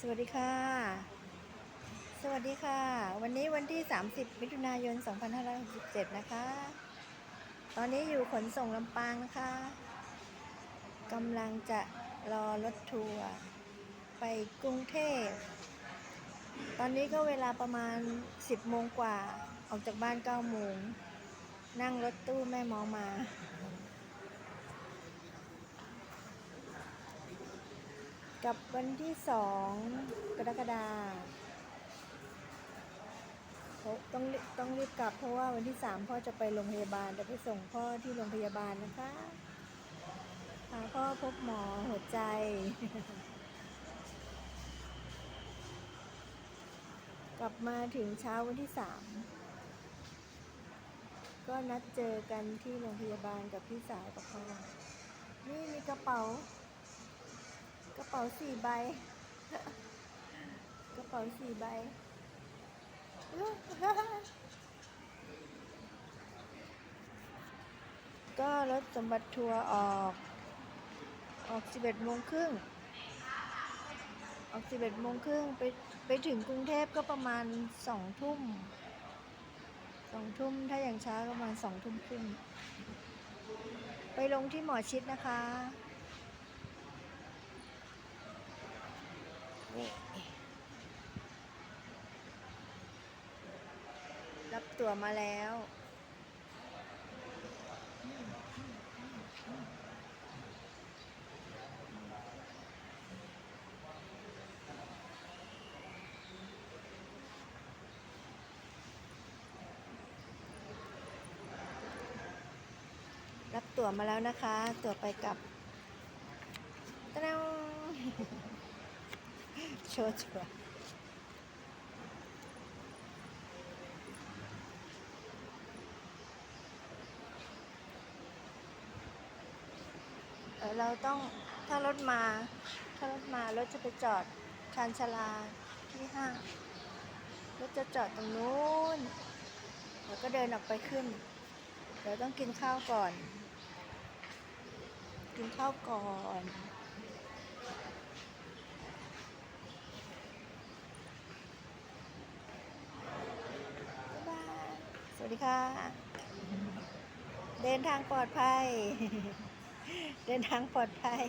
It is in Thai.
สวัสดีค่ะ สวัสดีค่ะ วันนี้วันที่ 30 มิถุนายน 2567 นะคะ ตอนนี้อยู่ขนส่งลำปางนะคะกำลังจะรอรถทัวร์ไปกรุงเทพ ตอนนี้ก็เวลาประมาณ 10 โมงกว่า ออกจากบ้าน 9 โมง นั่งรถตู้แม่มองมา กับวันที่สองกรกฎาคมต้องต้องรีบกลับเพราะว่าวันที่สามพ่อจะไปโรงพยาบาลจะไปส่งพ่อที่โรงพยาบาลนะคะพาพ่อพบหมอหัวใจกลับมาถึงเช้าวันที่สามก็นัดเจอกันที่โรงพยาบาลกับพี่สาวกับพ่อนี่มีกระเป๋า กระเป๋าสี่ใบ กระเป๋าสี่ใบก็รถสมบัติทัวร์ออก ออกสิบเอ็ดโมงครึ่ง ออกสิบเอ็ดโมงครึ่งไปไปถึงกรุงเทพก็ประมาณสองทุ่มสองทุ่มถ้าอย่างช้าก็ประมาณสองทุ่มครึ่ง ไปลงที่หมอชิดนะคะ รับตั๋วมาแล้ว รับตั๋วมาแล้วนะคะ ตั๋วไปกับตะนา ชว์ชัวร์เเราต้องถ้ารถมา ถ้ารถมารถจะไปจอดชานชลาที่ห้างรถจะจอดตรงนู้นแล้วก็เดินออกไปขึ้น เดี๋ยวต้องกินข้าวก่อน กินข้าวก่อน บ๊ายบาย ส วัสดีค่ะ เดินทางปลอดภัย เดินทางปลอดภัย